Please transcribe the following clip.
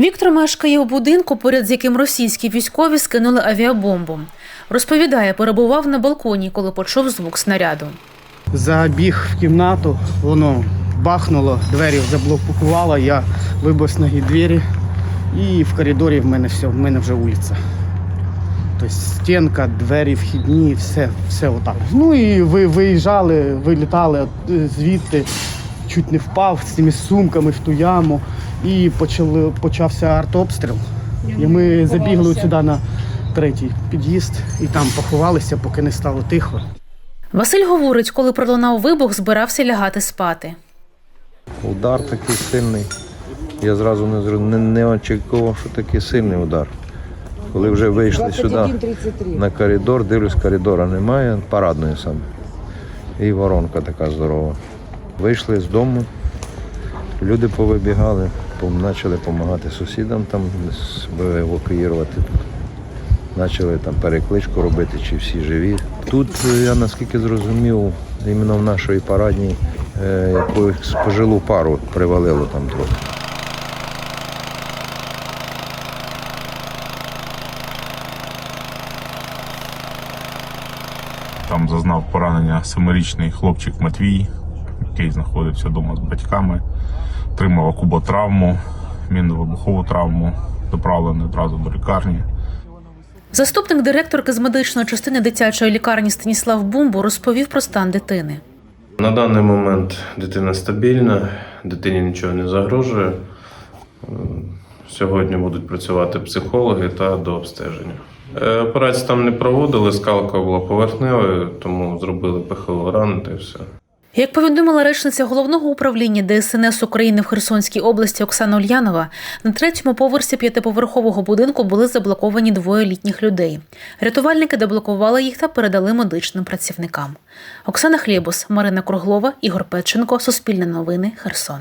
Віктор мешкає у будинку, поряд з яким російські військові скинули авіабомбу. Розповідає, перебував на балконі, коли почув звук снаряду. Забіг в кімнату, воно бахнуло, двері заблокувало, я вибив з ноги двері і в коридорі в мене все, в мене вже вулиця. Тобто стінка, двері, вхідні, все, все отак. Ну і ви виїжджали, вилітали е, звідти, чуть не впав з цими сумками в ту яму. І почали, почався артобстріл. І ми забігли сюди на третій під'їзд і там поховалися, поки не стало тихо. Василь говорить, коли пролунав вибух, збирався лягати спати. Удар такий сильний. Я зразу не, не, не очікував, що такий сильний удар. Коли вже вийшли сюди на коридор, дивлюсь, коридора немає, парадної саме. І воронка така здорова. Вийшли з дому, люди повибігали, почали допомагати сусідам там евакуювати. Почали там перекличку робити, чи всі живі. Тут е, я наскільки зрозумів, іменно в нашій парадній е, якусь пожилу пару привалило там трохи. Там зазнав поранення семирічний хлопчик Матвій, який знаходився вдома з батьками, отримав куботравму, мінно-вибухову травму, доправлений одразу до лікарні. Заступник директорки з медичної частини дитячої лікарні Станіслав Бумбу розповів про стан дитини. На даний момент дитина стабільна, дитині нічого не загрожує. Е, Сьогодні будуть працювати психологи та до обстеження. Е, Операцію там не проводили, скалка була поверхневою, тому зробили ПХО ран та все. Як повідомила речниця головного управління ДСНС України в Херсонській області Оксана Ульянова, на третьому поверсі п'ятиповерхового будинку були заблоковані двоє літніх людей. Рятувальники деблокували їх та передали медичним працівникам. Оксана Хлєбус, Марина Круглова, Ігор Петченко, Суспільне новини, Херсон.